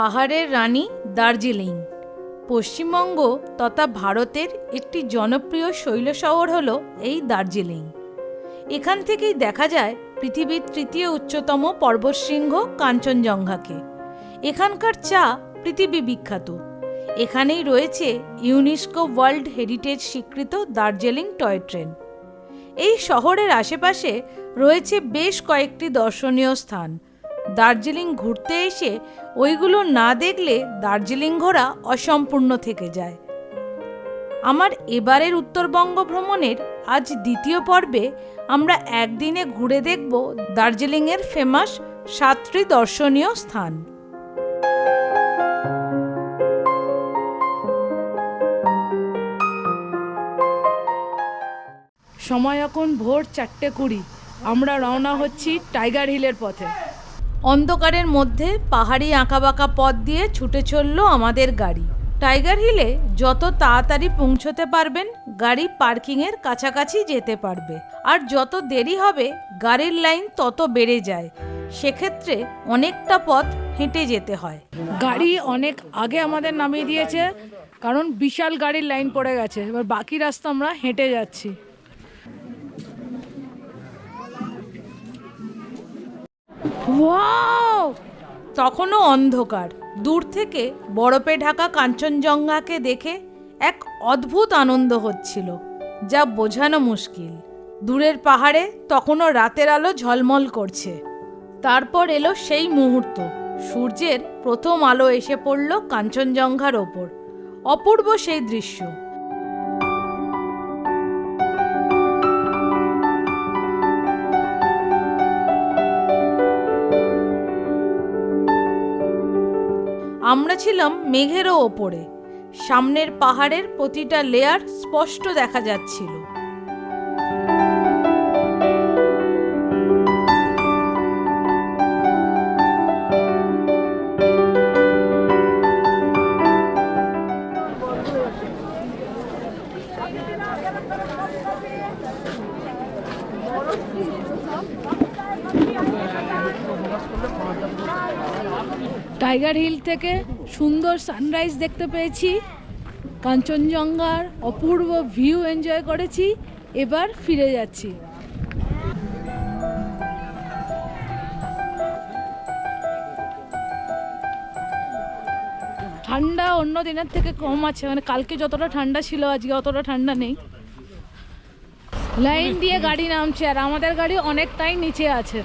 পাহাড়ের রানী দার্জিলিং। পশ্চিমবঙ্গ তথা ভারতের একটি জনপ্রিয় শৈল শহর হল এই দার্জিলিং। এখান থেকেই দেখা যায় পৃথিবীর তৃতীয় উচ্চতম পর্বতশৃঙ্গ কাঞ্চনজঙ্ঘাকে। এখানকার চা পৃথিবী বিখ্যাত। এখানেই রয়েছে ইউনেস্কো ওয়ার্ল্ড হেরিটেজ স্বীকৃত দার্জিলিং টয় ট্রেন। এই শহরের আশেপাশে রয়েছে বেশ কয়েকটি দর্শনীয় স্থান। দার্জিলিং ঘুরতে এসে ওইগুলো না দেখলে দার্জিলিং ঘোরা অসম্পূর্ণ থেকে যায়। আমার এবারের উত্তরবঙ্গ ভ্রমণের আজ দ্বিতীয় পর্বে আমরা একদিনে ঘুরে দেখব দার্জিলিংয়ের ফেমাস সাতটি দর্শনীয় স্থান। সময় এখন ভোর চারটে কুড়ি। আমরা রওনা হচ্ছি টাইগার হিলের পথে। অন্ধকারের মধ্যে পাহাড়ি আঁকাবাঁকা পথ দিয়ে ছুটে চলল আমাদের গাড়ি। টাইগার হিলে যত তাড়াতাড়ি পৌঁছতে পারবেন, গাড়ি পার্কিংয়ের কাছাকাছি যেতে পারবে। আর যত দেরি হবে, গাড়ির লাইন তত বেড়ে যায়। সেক্ষেত্রে অনেকটা পথ হেঁটে যেতে হয়। গাড়ি অনেক আগে আমাদের নামিয়ে দিয়েছে, কারণ বিশাল গাড়ির লাইন পড়ে গেছে। এবার বাকি রাস্তা আমরা হেঁটে যাচ্ছি। তখনও অন্ধকার। দূর থেকে বরফে ঢাকা কাঞ্চনজঙ্ঘাকে দেখে এক অদ্ভুত আনন্দ হচ্ছিল, যা বোঝানো মুশকিল। দূরের পাহাড়ে তখনও রাতের আলো ঝলমল করছে। তারপর এলো সেই মুহূর্ত। সূর্যের প্রথম আলো এসে পড়ল কাঞ্চনজঙ্ঘার ওপর। অপূর্ব সেই দৃশ্য। আমরা ছিলাম মেঘেরও ওপরে। সামনের পাহাড়ের প্রতিটা লেয়ার স্পষ্ট দেখা যাচ্ছিল। টাইগার হিল থেকে সুন্দর সানরাইজ দেখতে পেয়েছি, কাঞ্চনজঙ্ঘার অপূর্ব ভিউ এনজয় করেছি, এবার ফিরে যাচ্ছি। ঠান্ডা অন্য দিনের থেকে কম আছে মানে কালকে যতটা ঠান্ডা ছিল, আজকে অতটা ঠান্ডা নেই। লাইন দিয়ে গাড়ি নামছে, আর আমাদের গাড়ি অনেকটাই নিচে আছে,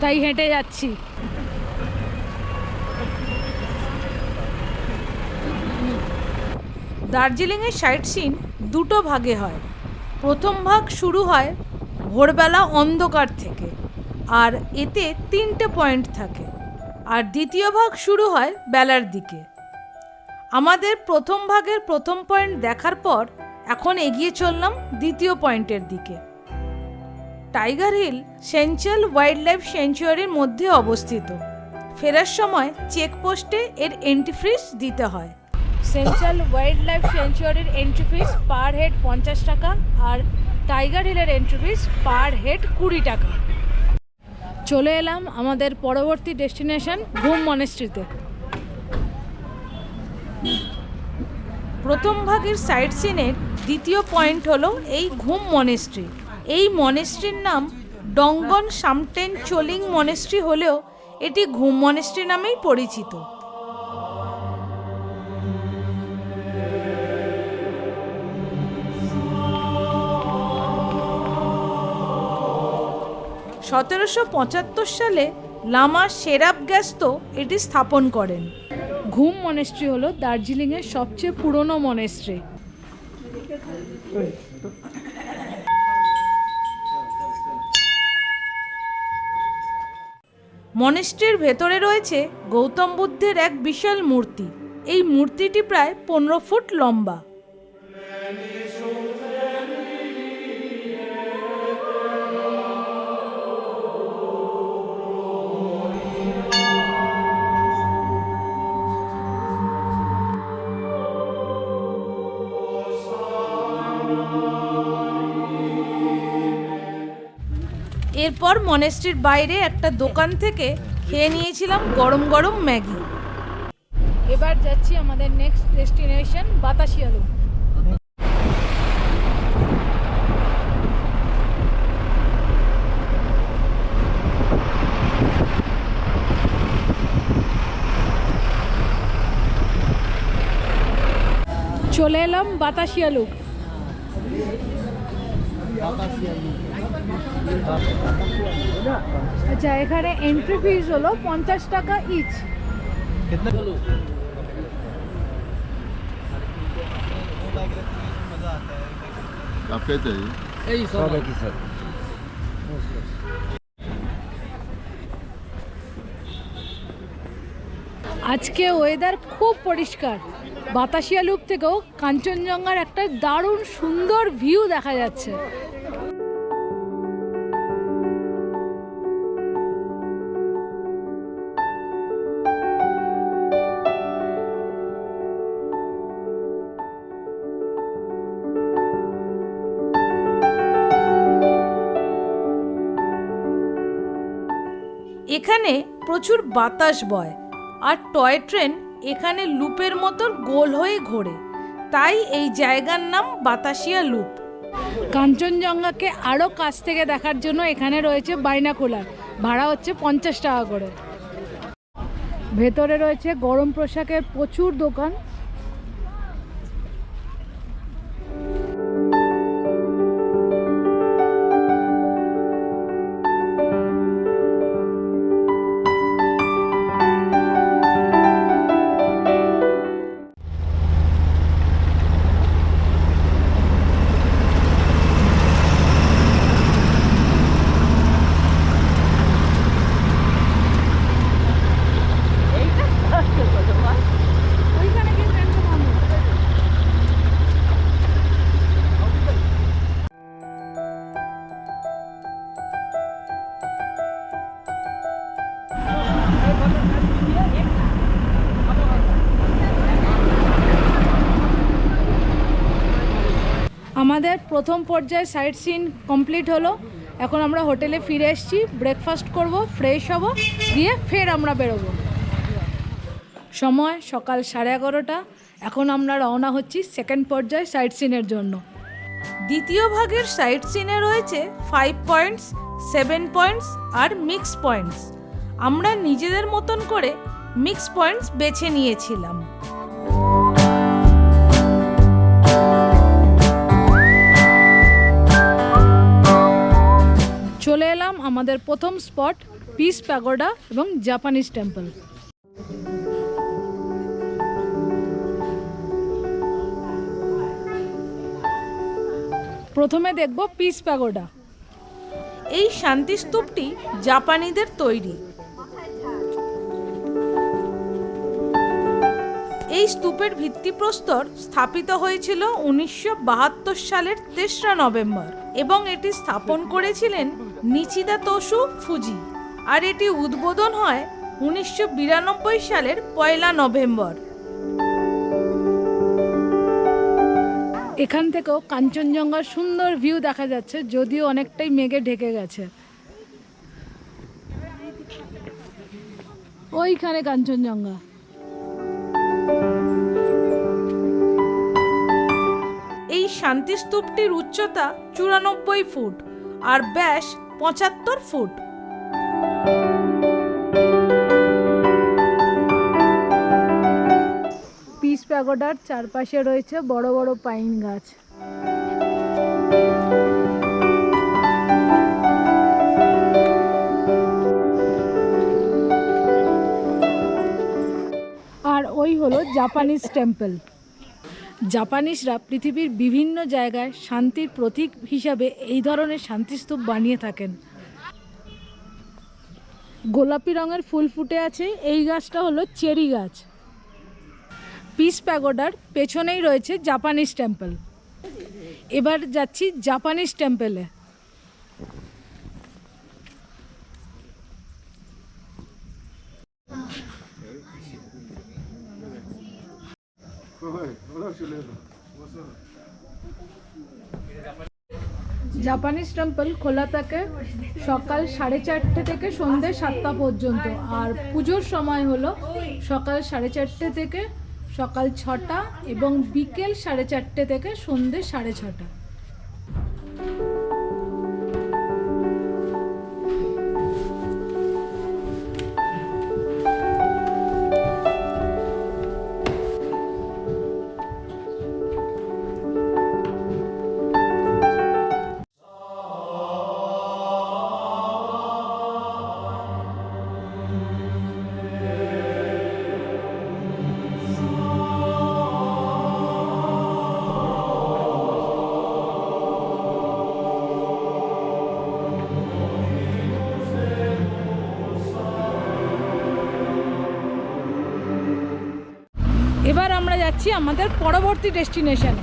তাই হেঁটে যাচ্ছি। দার্জিলিংয়ের সাইট সিন দুটো ভাগে হয়। প্রথম ভাগ শুরু হয় ভোরবেলা অন্ধকার থেকে, আর এতে তিনটে পয়েন্ট থাকে। আর দ্বিতীয় ভাগ শুরু হয় বেলার দিকে। আমাদের প্রথম ভাগের প্রথম পয়েন্ট দেখার পর এখন এগিয়ে চললাম দ্বিতীয় পয়েন্টের দিকে। Tiger Hill Senchal wild life সেঞ্চুয়ারির মধ্যে অবস্থিত। ফেরার সময় চেকপোস্টে এর এন্ট্রি ফিস দিতে হয়। সেন্ট্রাল ওয়াইল্ড লাইফ সেঞ্চুয়ারির এন্ট্রি ফিস পার হেড পঞ্চাশ টাকা আর টাইগার হিলের এন্ট্রি ফিস পার হেড কুড়ি টাকা। চলে এলাম আমাদের পরবর্তী ডেস্টিনেশন ঘুম মনেস্ট্রিতে প্রথম ভাগের সাইট সিনের দ্বিতীয় পয়েন্ট হলো এই ঘুম মনেস্ট্রি এই মনেস্ট্রির নাম ডঙ্গন সামটেন চোলিং মনেস্ট্রি হলেও এটি ঘুম মনেস্ট্রি নামেই পরিচিত। সতেরোশো পঁচাত্তর সালে লামা সেরাব গ্যাস্ত এটি স্থাপন করেন। ঘুম মনেস্ট্রি হলো দার্জিলিংয়ের সবচেয়ে পুরনো মনেস্ট্রি মনেস্ট্রির ভেতরে রয়েছে গৌতম বুদ্ধের এক বিশাল মূর্তি। এই মূর্তিটি প্রায় পনেরো ফুট লম্বা। এরপর মনেস্ট্রির বাইরে একটা দোকান থেকে খেয়ে নিয়েছিলাম গরম গরম ম্যাগি। এবার যাচ্ছি আমাদের নেক্সট ডেস্টিনেশন বাতাসিয়া লুপ চলে এলাম বাতাসিয়া লুপ আচ্ছা এখানে এন্ট্রি ফিস হলো পঞ্চাশ টাকা ইচ आप क्या चाहिए আজকে ওয়েদার খুব পরিষ্কার বাতাসিয়া লুপ থেকেও কাঞ্চনজঙ্ঘার একটা দারুণ সুন্দর ভিউ দেখা যাচ্ছে এখানে প্রচুর বাতাস বয়, আর টয় ট্রেন এখানে লুপের মতন গোল হয়ে ঘোরে। তাই এই জায়গার নাম বাতাসিয়া লুপ। কাঞ্চনজঙ্ঘাকে আরও কাছ থেকে দেখার জন্য এখানে রয়েছে বাইনাকুলার। ভাড়া হচ্ছে পঞ্চাশ টাকা করে। ভেতরে রয়েছে গরম পোশাকের প্রচুর দোকান। আমাদের প্রথম পর্যায়ে সাইট সিন কমপ্লিট হলো। এখন আমরা হোটেলে ফিরে এসেছি, ব্রেকফাস্ট করব, ফ্রেশ হব, দিয়ে ফের আমরা বেরোবো। সময় সকাল সাড়ে এগারোটা। এখন আমরা রওনা হচ্ছি সেকেন্ড পর্যায়ে সাইট সিনের জন্য। দ্বিতীয় ভাগের সাইট সিনে রয়েছে ফাইভ পয়েন্টস সেভেন পয়েন্টস আর মিক্স পয়েন্টস আমরা নিজেদের মতন করে মিক্স পয়েন্টস বেছে নিয়েছিলাম। চলে এলাম আমাদের প্রথম স্পট, পিস প্যাগোডা এবং জাপানিজ টেম্পল। প্রথমে দেখব পিস প্যাগোডা। এই শান্তিস্তূপটি জাপানিদের তৈরি। এই স্তূপের ভিত্তিপ্রস্তর স্থাপিত হয়েছিল উনিশশো বাহাত্তর সালের তেসরা নভেম্বর এবং এটি স্থাপন করেছিলেন নিচিদা তোসু ফুজি। আর এটি উদ্বোধন হয় উনিশশো বিরানব্বই সালের পয়লা নভেম্বর। এখান থেকেও কাঞ্চনজঙ্ঘার সুন্দর ভিউ দেখা যাচ্ছে, যদিও অনেকটাই মেঘে ঢেকে গেছে। ওইখানে কাঞ্চনজঙ্ঘা। শান্তিস্তূপটির উচ্চতা চুরানব্বই ফুট আর ব্যাস পঁচাত্তর ফুট। পিস প্যাগোডার চারপাশে রয়েছে বড় বড় পাইন গাছ। আর ওই হলো জাপানিজ টেম্পল। জাপানিজরা পৃথিবীর বিভিন্ন জায়গায় শান্তির প্রতীক হিসাবে এই ধরনের শান্তিস্তূপ বানিয়ে থাকেন। গোলাপি রঙের ফুল ফুটে আছে, এই গাছটা হলো চেরি গাছ। পিস প্যাগোডার পেছনেই রয়েছে জাপানিজ টেম্পল। এবার যাচ্ছি জাপানিজ টেম্পলে। জাপানিজ টেম্পল খোলা থাকে সকাল সাড়ে চারটে থেকে সন্ধ্যে সাতটা পর্যন্ত। আর পুজোর সময় হলো সকাল সাড়ে চারটে থেকে সকাল ছটা এবং বিকেল সাড়ে চারটে থেকে সন্ধ্যে সাড়ে ছটা। যাচ্ছি আমাদের পরবর্তী ডেস্টিনেশনে।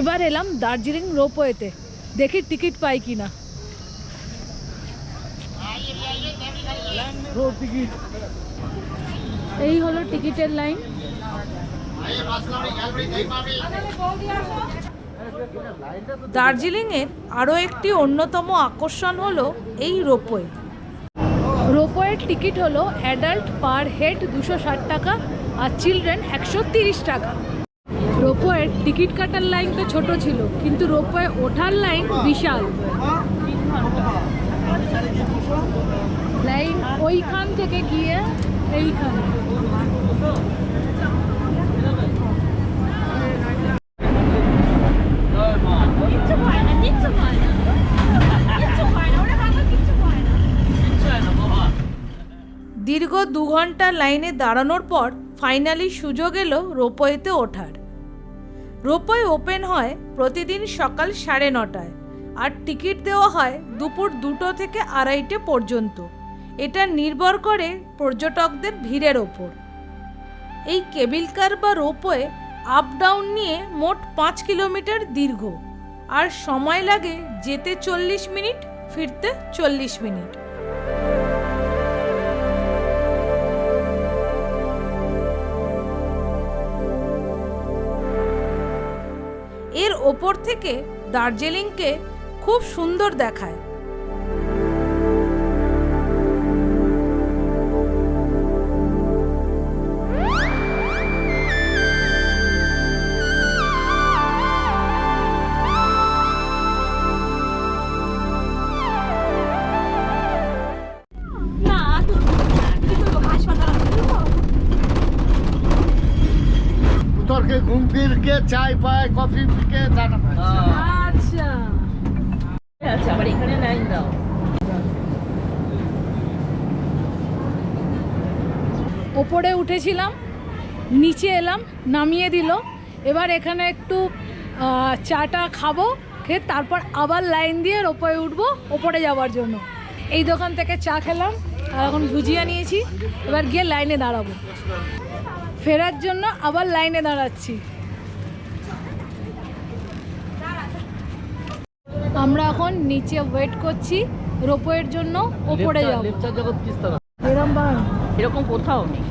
এবার এলাম দার্জিলিং রোপওয়েতে। দেখি টিকিট পাই কিনা। এই হলো টিকিটের লাইন। দার্জিলিংয়ের আরও একটি অন্যতম আকর্ষণ হলো এই রোপওয়ে। রোপওয়ের টিকিট হলো অ্যাডাল্ট পার হেড দুশো ষাট টাকা আর চিলড্রেন একশো তিরিশ টাকা। রোপওয়ের টিকিট কাটার লাইন তো ছোট ছিল, কিন্তু রোপওয়ে ওঠার লাইন বিশাল। লাইন ওইখান থেকে গিয়ে দীর্ঘ দু ঘণ্টা লাইনে দাঁড়ানোর পর ফাইনালি সুযোগ এলো রোপওয়েতে ওঠার। রোপওয়ে ওপেন হয় প্রতিদিন সকাল সাড়ে নটায় আর টিকিট দেওয়া হয় দুপুর দুটো থেকে আড়াইটে পর্যন্ত। এটা নির্ভর করে পর্যটকদের ভিড়ের ওপর। এই কেবিল কার বা রোপওয়ে আপ ডাউন নিয়ে মোট পাঁচ কিলোমিটার দীর্ঘ। আর সময় লাগে যেতে চল্লিশ মিনিট, ফিরতে চল্লিশ মিনিট। এর ওপর থেকে দার্জিলিংকে খুব সুন্দর দেখায়। চাই পায় কফি পিকে জানা পায় আচ্ছা।, আচ্ছা। ওপরে উঠেছিলাম নিচে এলাম নামিয়ে দিল। এবার এখানে একটু চাটা খাব খেয়ে তারপর আবার লাইন দিয়ে ওপরে উঠবো ওপরে যাওয়ার জন্য। এই দোকান থেকে চা খেলাম আর এখন ভুজিয়া নিয়েছি। এবার গিয়ে লাইনে দাঁড়াবো। ফেরার জন্য আবার লাইনে দাঁড়াচ্ছি। আমরা এখন নিচে ওয়েট করছি রোপওয়ের জন্য ওপরে যাব। এরকম কোথাও নেই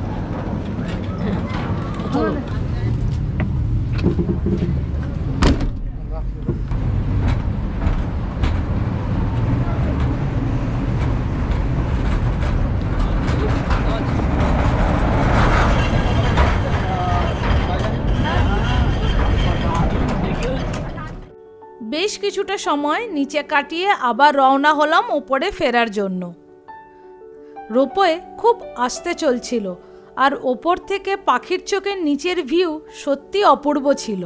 বেশ কিছুটা সময় নিচে কাটিয়ে আবার রওনা হলাম ওপরে ফেরার জন্য। রোপওয়ে খুব আস্তে চলছিল, আর ওপর থেকে পাখির চোখের নিচের ভিউ সত্যি অপূর্ব ছিল।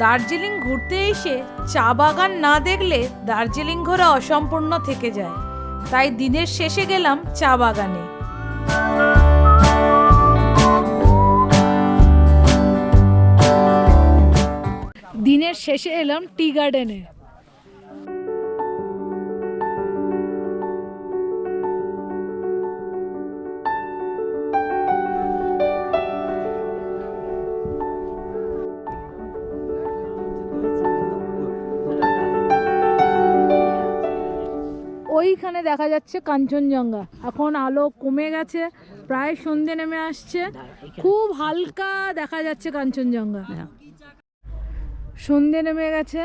দার্জিলিং ঘুরতে এসে চা বাগান না দেখলে দার্জিলিং ঘোরা অসম্পূর্ণ থেকে যায়। তাই দিনের শেষে গেলাম চা বাগানে। দিনের শেষে এলাম টি গার্ডেনে। ওইখানে দেখা যাচ্ছে কাঞ্চনজঙ্ঘা। এখন আলো কমে গেছে প্রায় সন্ধে নেমে আসছে। খুব হালকা দেখা যাচ্ছে কাঞ্চনজঙ্ঘা। সন্ধে নেমে গেছে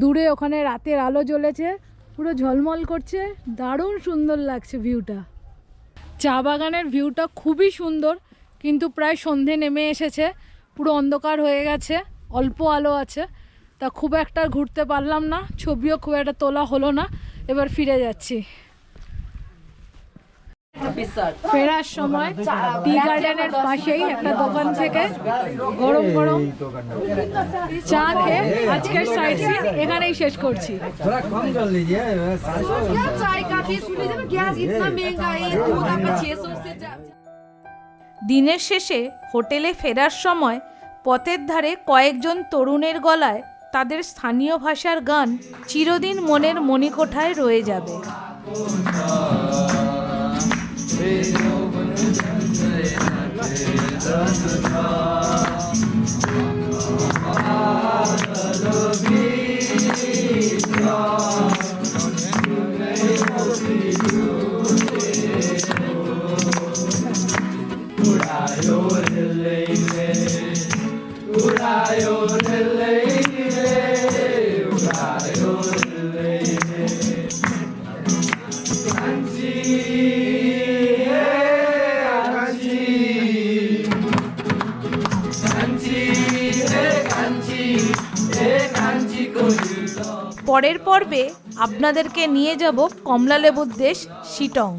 দূরে ওখানে রাতের আলো জ্বলেছে পুরো ঝলমল করছে দারুণ সুন্দর লাগছে ভিউটা। চা বাগানের ভিউটা খুবই সুন্দর কিন্তু প্রায় সন্ধে নেমে এসেছে পুরো অন্ধকার হয়ে গেছে অল্প আলো আছে তা খুব একটা ঘুরতে পারলাম না ছবিও খুব একটা তোলা হলো না এবার ফিরে যাচ্ছি। ফেরার সময় টি গার্ডেনের পাশেই একটা দোকান থেকে গরম গরম চা খেয়ে আজকের সাইড সিন এখানেই শেষ করছি। দিনের শেষে হোটেলে ফেরার সময় পথের ধারে কয়েকজন তরুণের গলায় তাদের স্থানীয় ভাষার গান চিরদিন মনের মণিকোঠায় রয়ে যাবে। পরের পর্বে আপনাদেরকে নিয়ে যাব কমলালেবুর দেশ শিটং।